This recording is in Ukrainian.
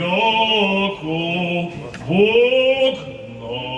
Яков Бог наш.